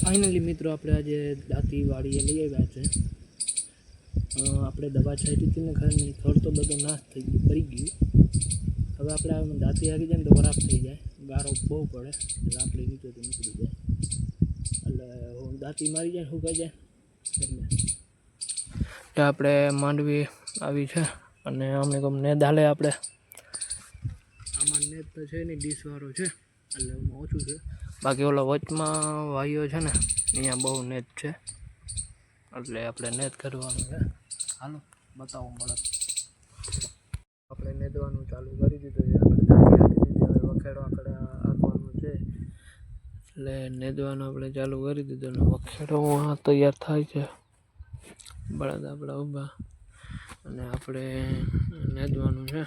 Finally મિત્રો, આપણે આજે દાંતી વાડીએ લઈ આવ્યા છે. આપણે દવા છાંટી હતી ને ખરી થડ તો બધો નાશ થઈ ગયો કરી ગયું. હવે આપણે આમ દાંતી હારી જાય ને તો ખરાબ થઈ જાય. ગારો બહુ પડે, એટલે આપણે નીચેથી નીકળી જાય. એટલે હું દાંતી મારી જાય સુકાઈ જાય. એટલે આપણે માંડવી આવી છે અને અમને ગમ નેદ હાલે આપણે. આમાં નેદ તો છે નહીં, ડીશવાળો છે. એટલે ઓછું છે બાકી ઓલો વચમાં વાયો છે ને, અહીંયા બહુ નેત છે. એટલે આપણે નેત કરવાનું છે. હાલો, બતાવો મળે આપણે નેદવાનું ચાલુ કરી દીધું છે. આપણે ધારી આપી વખેડો આપણે આપવાનું છે. એટલે નેદવાનું આપણે ચાલુ કરી દીધું અને વખેડો તૈયાર થાય છે. બળદ આપણા ઊભા. અને આપણે નેદવાનું છે.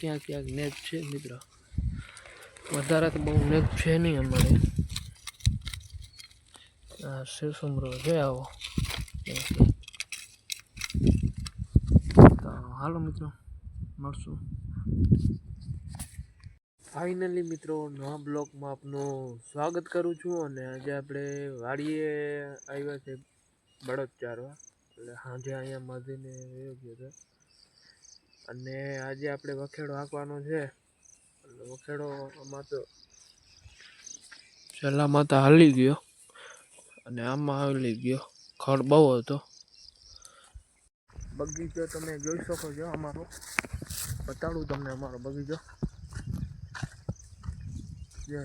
ક્યાંક ક્યાંક નેત છે મિત્રો. વધારે તો બહુ લેક છે નહીં અમારે. આ શિવસુમરો છે આવો. હાલો મિત્રો, મળશું. ફાઇનલી મિત્રો, નવા બ્લોગમાં આપનું સ્વાગત કરું છું અને આજે આપણે વાડીએ આવ્યા છે બળદ ચારવા એટલે સાંજે અહીંયા મધીને રહ્યો ગયો છે અને આજે આપણે વખેડો હાંકવાનો છે. વખેડો તો છેલ્લામાં તો હાલી ગયો. અને આમાં હાલી ગયો. ખડ બહુ હતો. બગીચો તમે જોઈ શકો છો અમારો. બતાડું તમને અમારો બગીચો. જે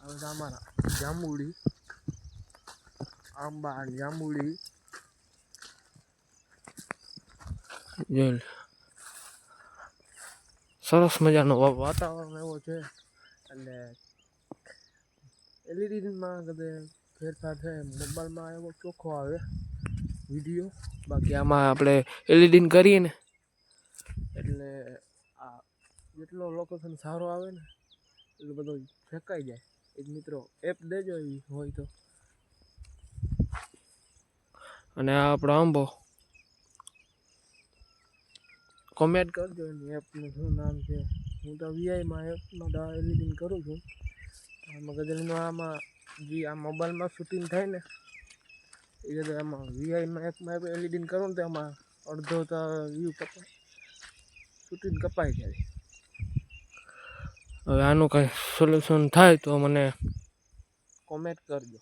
હવે અમારા જાંબુડી આંબા જાંબુડી. જોઈ. સરસ મજાનો વાતાવરણ એવો છે. એટલે એલઈડીમાં કદે ફેરફાર થાય મોબાઈલમાં એવો ચોખ્ખો આવે વીડિયો. બાકી આમાં આપણે એલઈડી કરીએ ને, એટલે આ જેટલો લોકેશન સારો આવે ને, એટલું બધું ફેંકાઈ જાય. એક મિત્રો એપ દેજો એવી હોય તો. અને આ આપણો આંબો. કોમેન્ટ કરજો એની એપનું શું નામ છે. હું તો વીઆઈમાં એપમાં દવા એડિટિંગ કરું છું. આમાં ગઝલમાં આમાં જે આ મોબાઈલમાં શૂટિંગ થાય ને, એ કદાચ આમાં વીઆઈમાં એપમાં એડિટિંગ કરું ને તો એમાં અડધો તો વ્યૂ કપાય. શૂટિંગ કપાય જાય હવે આનું કંઈ સોલ્યુશન થાય તો મને કોમેન્ટ કરજો.